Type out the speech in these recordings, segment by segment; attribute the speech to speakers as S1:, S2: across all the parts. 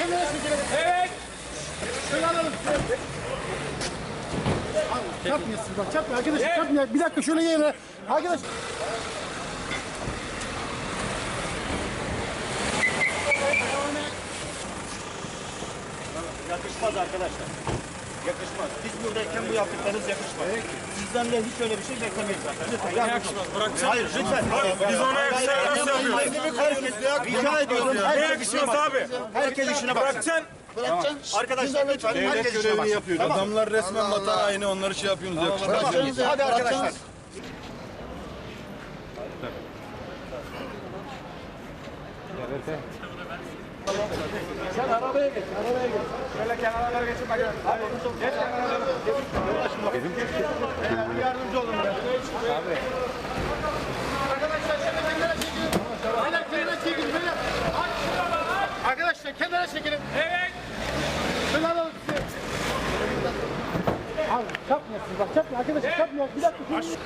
S1: Evet.
S2: Şöyle alalım. Çarpmıyorsunuz bak çarpmıyor arkadaşlar çarpmıyor. Bir dakika şöyle gelin. Arkadaş.
S3: Yakışmaz arkadaşlar. Yakışmaz. Biz buradayken bu yaptıklarınız yakışmaz. Sizden de hiç öyle bir şey beklemeyiz zaten. Lütfen yardımcı olun. Hayır lütfen.
S1: Biz ona yakışan nasıl yapıyoruz?
S3: Herkes, rica ediyorum.
S1: Ne
S3: Herkes işine
S1: yakışmaz
S3: baksın.
S1: abi?
S3: Herkes işine baksın.
S1: Bırakacaksın.
S3: Arkadaşlar lütfen herkes işine baksın.
S4: yapıyor. Adamlar resmen vatan haini onları şey yapıyorsunuz. Yakışmaz.
S3: Hadi arkadaşlar.
S2: Arkadaşlar şöyle kenara çekilin. Beyler kenara çekilin. Beyler. Arkadaşlar kenara çekilin.
S1: Evet.
S2: Şöyle alalım size. Abi çarpmıyorsunuz bak çarpmıyor arkadaşlar çarpmıyor. Bir dakika. şöyle-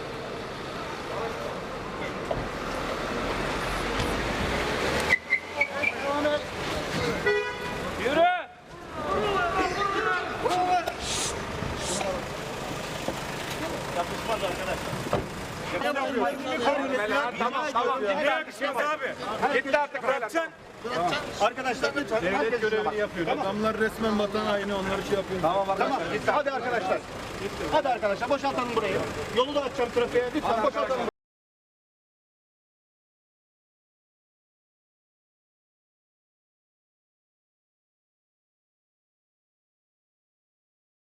S1: Yürü.
S3: Yakışmaz arkadaşlar.
S1: Tamam tamam. Ne yakışmaz abi? Gitti artık bırakacaksın.
S3: Arkadaşlar lütfen
S4: Devlet görevini yapıyor. Adamlar resmen vatan haini onları şey yapıyorsunuz. Tamam
S3: Tamam hadi arkadaşlar. Hadi arkadaşlar boşaltalım burayı. Yolu da açacağım trafiğe. Lütfen boşaltalım.